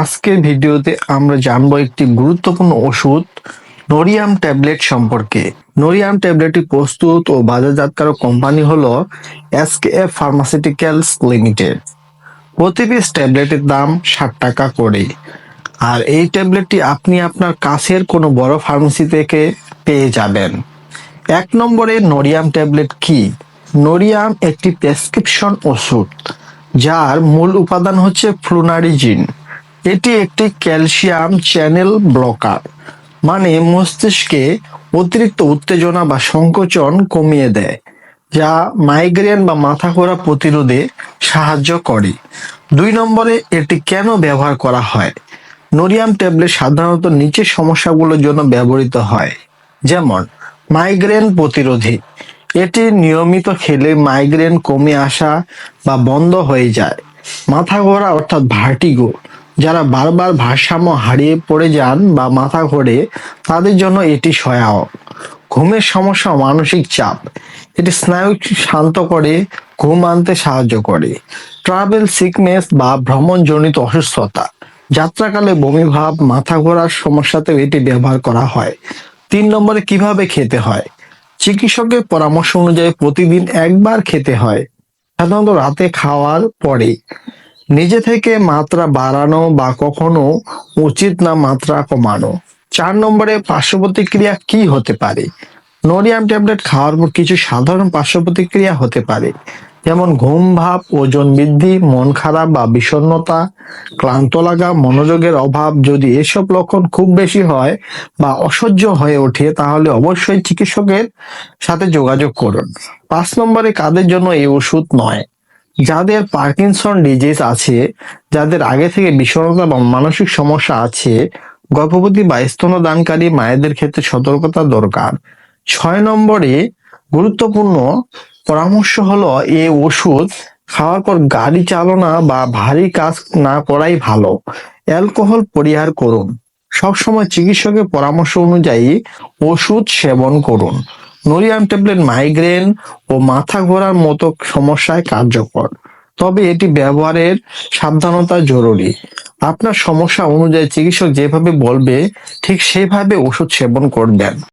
আজকের ভিডিওতে আমরা জানব একটি গুরুত্বপূর্ণ ওষুধ, নোরিয়াম ট্যাবলেট সম্পর্কে। নোরিয়াম ট্যাবলেটটি প্রস্তুত ও বাজারজাতকারক কোম্পানি হলো এসকেএফ ফার্মাসিউটিক্যালস লিমিটেড। প্রতি পিস ট্যাবলেটের দাম ষাট টাকা করে। আর এই ট্যাবলেটটি আপনি আপনার কাছের কোনো বড় ফার্মেসি থেকে পেয়ে যাবেন। এক নম্বরে নোরিয়াম ট্যাবলেট কি? নোরিয়াম একটি প্রেসক্রিপশন ওষুধ, যার মূল উপাদান হচ্ছে ফ্লুনারিজিন। এটি একটি ক্যালসিয়াম চ্যানেল ব্লকার মানে মস্তিষ্কে অতিরিক্ত উত্তেজনা বা সংকোচন কমিয়ে দেয়, যা মাইগ্রেন বা মাথা ঘোরা প্রতিরোধে সাহায্য করে। দুই নম্বরে এটি কেন ব্যবহার করা হয়? নোরিয়াম ট্যাবলেট সাধারণত নিচের সমস্যাগুলোর জন্য ব্যবহৃত হয়, যেমন মাইগ্রেন প্রতিরোধী। এটি নিয়মিত খেলে মাইগ্রেন কমে আসা বা বন্ধ হয়ে যায়। মাথা ঘোরা অর্থাৎ ভার্টিগো যারা বারবার ভারসাম্য হারিয়ে পড়ে যান বা মাথা ঘোরে, তাদের জন্য এটি সহায়ক। ঘুমের সমস্যা মানসিক চাপ, এটি স্নায়ু শান্ত করে, ঘুম আনতে সাহায্য করে। ট্রাভেল সিকনেস বা ভ্রমণজনিত অসুস্থতা, যাত্রাকালে বমি ভাব মাথা ঘোরার সমস্যাতেও এটি ব্যবহার করা হয়। তিন নম্বরে, কীভাবে খেতে হয়? চিকিৎসকের পরামর্শ অনুযায়ী প্রতিদিন একবার খেতে হয়, সাধারণত রাতে খাওয়ার পরে। নিজে থেকে মাত্রা বাড়ানো বা কখনো উচিত না মাত্রা কমানো। চার নম্বরে পার্শ্ব প্রতিক্রিয়া কি হতে পারে? নোরিয়াম ট্যাবলেট খাওয়ার পর কিছু সাধারণ পার্শ্ব প্রতিক্রিয়া হতে পারে, যেমন ঘুম ভাব, ওজন বৃদ্ধি, মন খারাপ বা বিষণ্ণতা, ক্লান্ত লাগা, মনোযোগের অভাব। যদি এসব লক্ষণ খুব বেশি হয় বা অসহ্য হয়ে ওঠে, তাহলে অবশ্যই চিকিৎসকের সাথে যোগাযোগ করুন। পাঁচ নম্বরে কাদের জন্য এই ওষুধ নয়? যাদের পার্কিনসন ডিজিজ আছে, যাদের আগে থেকে বিষণ্ণতা বা মানসিক সমস্যা আছে, গর্ভবতী বা স্তনদানকারী মায়েদের ক্ষেত্রে সতর্কতা দরকার। ছয় নম্বরে গুরুত্বপূর্ণ পরামর্শ হলো এ ওষুধ খাওয়ার পর গাড়ি চালনা বা ভারী কাজ না করাই ভালো। অ্যালকোহল পরিহার করুন। সবসময় চিকিৎসকের পরামর্শ অনুযায়ী ওষুধ সেবন করুন। নোরিয়াম ট্যাবলেট মাইগ্রেন ও মাথা ঘোরার মতো সমস্যায় কার্যকর। তবে এটি ব্যবহারের সাবধানতা জরুরি। আপনার সমস্যা অনুযায়ী চিকিৎসক যেভাবে বলবে, ঠিক সেভাবে ওষুধ সেবন করবেন।